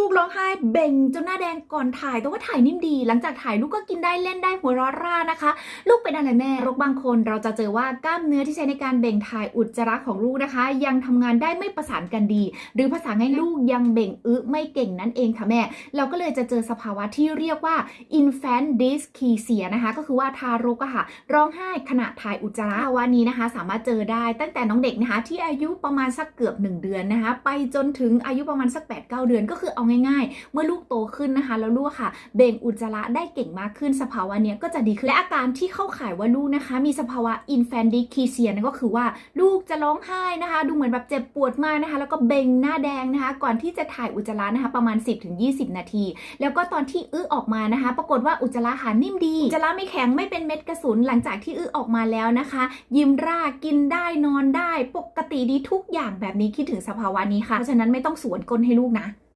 ลูกร้องไห้เบ่งจนหน้าแดงก่อนถ่าย แต่ว่าถ่ายนิ่มดี หลังจากถ่ายลูกก็กินได้เล่นได้หัวเราะร่านะคะ ลูกเป็นอะไรแม่โรคบางคนเราจะเจอว่ากล้ามเนื้อที่ใช้ในการเบ่งถ่ายอุจจาระของลูกนะคะ ยังทำงานได้ไม่ประสานกันดี หรือภาษาง่ายลูกยังเบ่งอึไม่เก่งนั่นเองค่ะแม่ เราก็เลยจะเจอสภาวะที่เรียกว่า infant dyschezia นะคะก็คือว่าทารกอะค่ะร้องไห้ขณะถ่ายอุจจาระภาวะนี้นะคะ สามารถเจอได้ตั้งแต่น้องเด็กนะคะที่อายุประมาณสักเกือบ 1 เดือนนะคะไปจนถึงอายุประมาณสัก8-9เดือนก็คือเอาง่าย ๆ เมื่อลูกโตขึ้นนะคะ แล้วลูกค่ะ เบ่งอุจจาระได้เก่งมากขึ้นสภาวะเนี้ยก็จะดีขึ้นและอาการที่เข้าข่ายว่าลูกนะคะ มีสภาวะ infant dyschezia นั่นก็คือว่าลูกจะร้องไห้นะคะ ดูเหมือนแบบเจ็บปวดมากนะคะ แล้วก็เบ่งหน้าแดงนะคะ ก่อนที่จะถ่ายอุจจาระนะคะ ประมาณ 10-20 นาที แล้วก็ตอนที่อื้อออกมานะคะ ปรากฏว่าอุจจาระหานิ่มดีอุจจาระไม่แข็งไม่เป็นเม็ดกระสุนหลังจากที่อื้อออกมาแล้วนะคะ ยิ้มร่ากินได้นอนได้ปกติดีทุกอย่างแบบนี้คิดถึงสภาวะนี้ค่ะ เพราะฉะนั้นไม่ต้องสวนก้นให้ลูกนะ